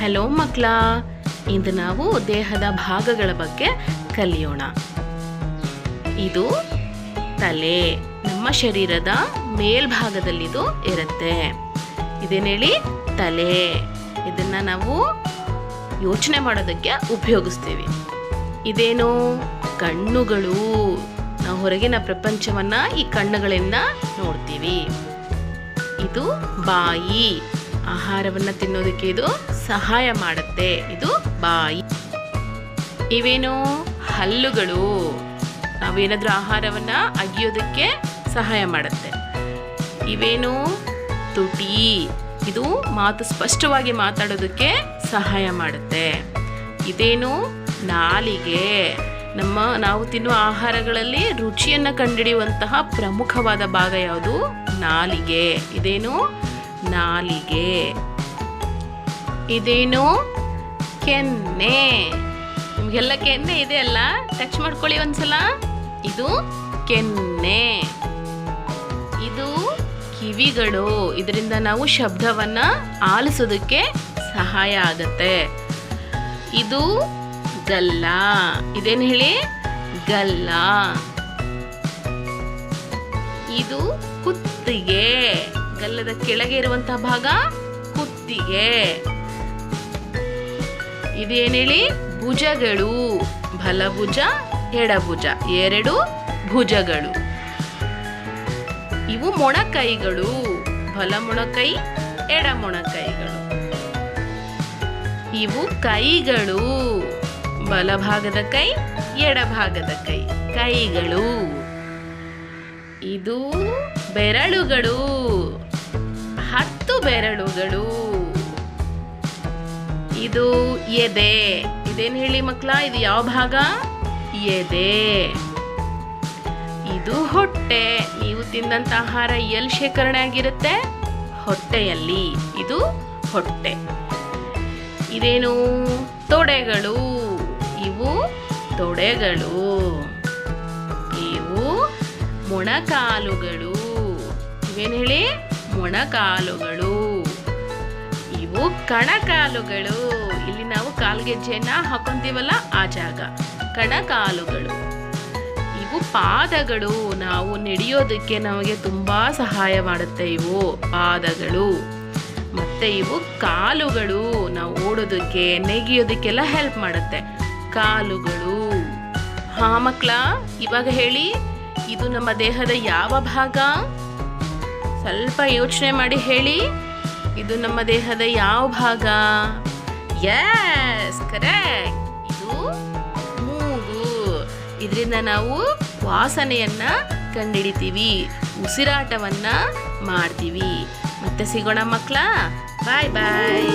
Hello ಮಕ್ಕಳ. ಇಂದು ನಾವು ದೇಹದ ಭಾಗಗಳ ಬಗ್ಗೆ ಕಲಿಯೋಣ. ಇದು ತಲೆ. ನಮ್ಮ ಶರೀರದ ಮೇಲ್ಭಾಗದಲ್ಲಿದು ಇರುತ್ತೆ. ಇದೇನೇಳಿ ತಲೆ. ಇದನ್ನ ನಾವು ಯೋಚನೆ ಮಾಡೋದಕ್ಕೆ ಉಪಯೋಗಿಸ್ತೀವಿ. ಇದೇನು ಕಣ್ಣುಗಳು. ನಾವು ಹೊರಗಿನ ಪ್ರಪಂಚವನ್ನ ಈ ಕಣ್ಣುಗಳಿಂದ ನೋಡ್ತೀವಿ. ಇದು ಬಾಯಿ. ಆಹಾರವನ್ನ ತಿನ್ನೋದಕ್ಕೆ ಇದು ಸಹಾಯ ಮಾಡುತ್ತೆ. ಇದು ಬಾಯಿ. ಇವೇನು ಹಲ್ಲುಗಳು. ನಾವೇನಾದ್ರೂ ಆಹಾರವನ್ನ ಅಗಿಯೋದಕ್ಕೆ ಸಹಾಯ ಮಾಡುತ್ತೆ. ಇವೇನು ತುಟಿ. ಇದು ಮಾತು ಸ್ಪಷ್ಟವಾಗಿ ಮಾತಾಡೋದಕ್ಕೆ ಸಹಾಯ ಮಾಡುತ್ತೆ. ಇದೇನು ನಾಲಿಗೆ ನಮ್ಮ ನಾವು ತಿನ್ನುವ ಆಹಾರಗಳಲ್ಲಿ ರುಚಿಯನ್ನು ಕಂಡುಹಿಡಿಯುವಂತಹ ಪ್ರಮುಖವಾದ ಭಾಗ ಯಾವುದು? ನಾಲಿಗೆ. ಇದೇನು? ನಾಲಿಗೆ. ಇದೇನು? ಕೆನ್ನೆ. ನಿಮ್ಗೆಲ್ಲ ಕೆನ್ನೆ ಇದೆ ಅಲ್ಲ? ಟಚ್ ಮಾಡ್ಕೊಳ್ಳಿ ಒಂದ್ಸಲ. ಇದು ಕೆನ್ನೆ. ಇದು ಕಿವಿಗಳು. ಇದರಿಂದ ನಾವು ಶಬ್ದವನ್ನು ಆಲಿಸೋದಕ್ಕೆ ಸಹಾಯ ಆಗತ್ತೆ. ಇದು ಗಲ್ಲ. ಇದೇನು ಹೇಳಿ? ಗಲ್ಲ. ಇದು ಕುತ್ತಿಗೆ. ಗಲ್ಲದ ಕೆಳಗೆ ಇರುವಂತಹ ಭಾಗ ಕುತ್ತಿಗೆ. ಇದೇನು ಹೇಳಿ? ಭುಜಗಳು. ಬಲಭುಜ, ಎಡಭುಜ. ಎರಡು ಭುಜಗಳು. ಇವು ಮೊಣಕೈಗಳು. ಬಲ ಮೊಣಕೈ, ಎಡ ಮೊಣಕೈಗಳು. ಇವು ಕೈಗಳು. ಬಲಭಾಗದ ಕೈ, ಎಡಭಾಗದ ಕೈ. ಕೈಗಳು. ಇದು ಬೆರಳುಗಳು. ಹತ್ತು ಬೆರಳುಗಳು. ಇದು ಎದೆ. ಇದೇನು ಹೇಳಿ ಮಕ್ಕಳ ಇದು ಯಾವ ಭಾಗ? ಎದೆ. ಇದು ಹೊಟ್ಟೆ. ನೀವು ತಿಂದಂತ ಆಹಾರ ಎಲ್ಲಿ ಶೇಖರಣೆ ಆಗಿರುತ್ತೆ? ಹೊಟ್ಟೆಯಲ್ಲಿ. ಇದು ಹೊಟ್ಟೆ. ಇದೇನು? ತೊಡೆಗಳು. ಇವು ತೊಡೆಗಳು. ಇವು ಮೊಣಕಾಲುಗಳು. ಇವೇನು ಹೇಳಿ? ಮೊಣಕಾಲುಗಳು. ಇವು ಕಣಕಾಲುಗಳು. ಇಲ್ಲಿ ನಾವು ಕಾಲ್ಗೆಜ್ಜೆಯನ್ನ ಹಾಕೊಂತೀವಲ್ಲ ಆ ಜಾಗ. ಕಣಕಾಲುಗಳು. ಇವು ಪಾದಗಳು. ನಾವು ನಡೆಯೋದಕ್ಕೆ ನಮಗೆ ತುಂಬಾ ಸಹಾಯ ಮಾಡುತ್ತೆ ಇವು ಪಾದಗಳು. ಮತ್ತೆ ಇವು ಕಾಲುಗಳು. ನಾವು ಓಡೋದಕ್ಕೆ, ನೆಗೆಯೋದಕ್ಕೆಲ್ಲ ಹೆಲ್ಪ್ ಮಾಡುತ್ತೆ. ಕಾಲುಗಳು. ಹಾ ಮಕ್ಕಳ ಇವಾಗ ಹೇಳಿ, ಇದು ನಮ್ಮ ದೇಹದ ಯಾವ ಭಾಗ? ಸ್ವಲ್ಪ ಯೋಚನೆ ಮಾಡಿ ಹೇಳಿ, ಇದು ನಮ್ಮ ದೇಹದ ಯಾವ ಭಾಗ? ಎಸ್ ಕರೆಕ್ಟ್ ಇದು ಮೂಗು. ಇದರಿಂದ ನಾವು ವಾಸನೆಯನ್ನ ಕಂಡಿಡಿತೀವಿ, ಉಸಿರಾಟವನ್ನ ಮಾಡ್ತೀವಿ. ಮತ್ತೆ ಸಿಗೋಣ ಮಕ್ಕಳ ಬಾಯ್ ಬಾಯ್